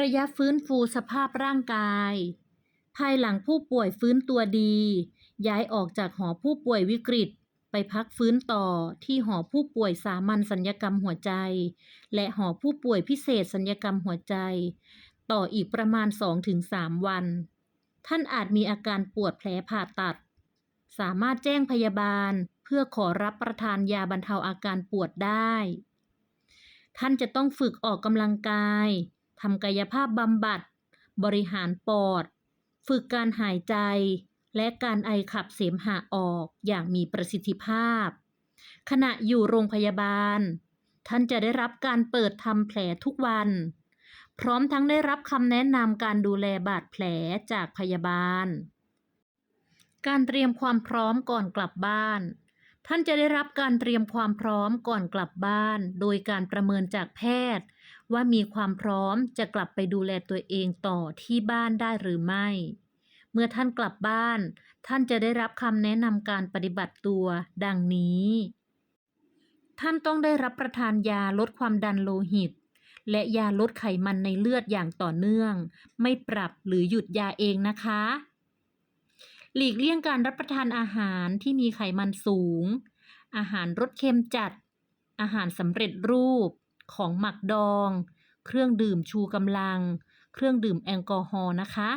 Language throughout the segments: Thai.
ระยะฟื้นฟูสภาพร่างกาย ภายหลังผู้ป่วยฟื้นตัวดี ย้ายออกจากหอผู้ป่วยวิกฤต ไปพักฟื้นต่อที่หอผู้ป่วยสามัญสัญญกรรมหัวใจ และหอผู้ป่วยพิเศษสัญญกรรมหัวใจ ต่ออีกประมาณ 2-3 วัน ท่านอาจมีอาการปวดแผลผ่าตัด สามารถแจ้งพยาบาลเพื่อขอรับประทานยาบรรเทาอาการปวดได้ ท่านจะต้องฝึกออกกำลังกาย ทำกายภาพบำบัด บริหารปอด ฝึกการหายใจ และการไอขับเสมหะออกอย่างมีประสิทธิภาพ ขณะอยู่โรงพยาบาล ท่านจะได้รับการเปิดทำแผลทุกวัน พร้อมทั้งได้รับคำแนะนำการดูแลบาดแผลจากพยาบาล การเตรียมความพร้อมก่อนกลับบ้านท่านจะได้รับการเตรียมความพร้อมก่อนกลับบ้าน โดยการประเมินจากแพทย์ ว่ามีความพร้อมจะกลับไปดูแลตัวเองต่อที่บ้านได้หรือไม่ เมื่อท่านกลับบ้าน ท่านจะได้รับคำแนะนำการปฏิบัติตัวดังนี้ ท่านต้องได้รับประทานยาลดความดันโลหิต และยาลดไขมันในเลือดอย่างต่อเนื่อง ไม่ปรับหรือหยุดยาเองนะคะ หลีกเลี่ยงการรับประทานอาหารที่มีไขมันสูง อาหารรสเค็มจัด อาหารสำเร็จรูป ของหมักดอง เครื่องดื่มชูกำลัง เครื่องดื่มแอลกอฮอล์นะคะ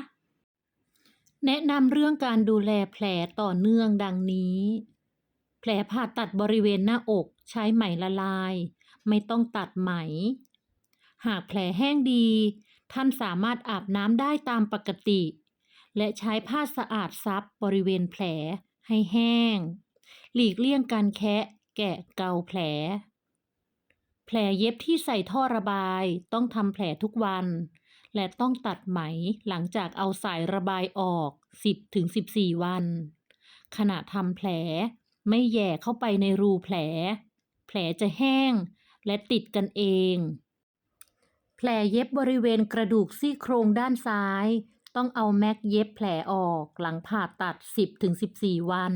แนะนำเรื่องการดูแลแผลต่อเนื่องดังนี้ แผลผ่าตัดบริเวณหน้าอกใช้ไหมละลาย ไม่ต้องตัดไหม หากแผลแห้งดี ท่านสามารถอาบน้ำได้ตามปกติ และใช้ผ้าสะอาดซับบริเวณแผลให้แห้ง หลีกเลี่ยงการแคะแกะเกาแผล แผลเย็บที่ใส่ท่อระบายต้องทำแผลทุกวัน และต้องตัดไหมหลังจากเอาสายระบายออก 10-14 วัน ขณะทำแผลไม่แย่เข้าไปในรูแผล แผลจะแห้งและติดกันเอง แผลเย็บบริเวณกระดูกซี่โครงด้านซ้าย ต้องเอาแม็กเย็บแผลออกหลังผ่าตัด 10-14 วัน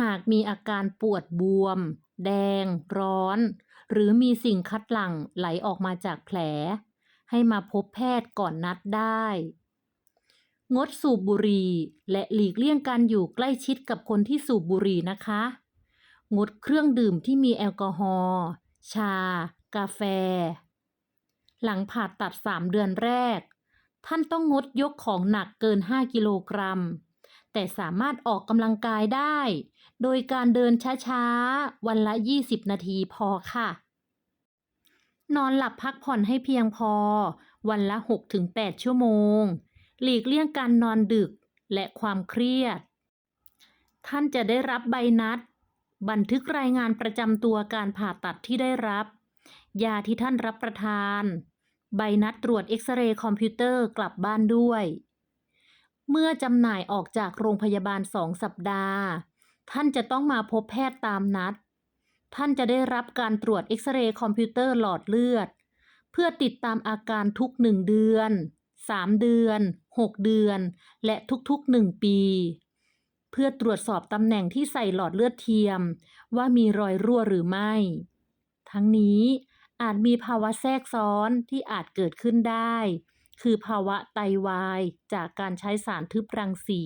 หากมีอาการปวดบวม แดง ร้อน หรือมีสิ่งคัดหลั่งไหลออกมาจากแผล ให้มาพบแพทย์ก่อนนัดได้ งดสูบบุหรี่และหลีกเลี่ยงการอยู่ใกล้ชิดกับคนที่สูบบุหรี่นะคะ งดเครื่องดื่มที่มีแอลกอฮอล์ชา กาแฟ หลังผ่าตัด 3 เดือนแรก ท่านต้องงดยกของหนักเกิน 5 กิโลกรัม แต่สามารถออกกำลังกายได้ โดยการเดินช้าๆ วันละ 20 นาทีพอค่ะ นอนหลับพักผ่อนให้เพียงพอ วันละ 6-8 ชั่วโมง หลีกเลี่ยงการนอนดึกและความเครียด ท่านจะได้รับใบนัด บันทึกรายงานประจำตัวการผ่าตัดที่ได้รับ ยาที่ท่านรับประทาน ใบนัดตรวจเอ็กซเรย์คอมพิวเตอร์กลับบ้านด้วย เมื่อจำหน่ายออกจากโรงพยาบาลสองสัปดาห์ ท่านจะต้องมาพบแพทย์ตามนัด ท่านจะได้รับการตรวจเอ็กซเรย์คอมพิวเตอร์หลอดเลือด เพื่อติดตามอาการทุก1เดือน3เดือน6เดือน และทุกๆ1ปี เพื่อตรวจสอบตำแหน่งที่ใส่หลอดเลือดเทียม ว่ามีรอยรั่วหรือไม่ ทั้งนี้อาจมีภาวะแทรกซ้อนที่อาจเกิดขึ้นได้ คือภาวะไตวายจากการใช้สารทึบรังสี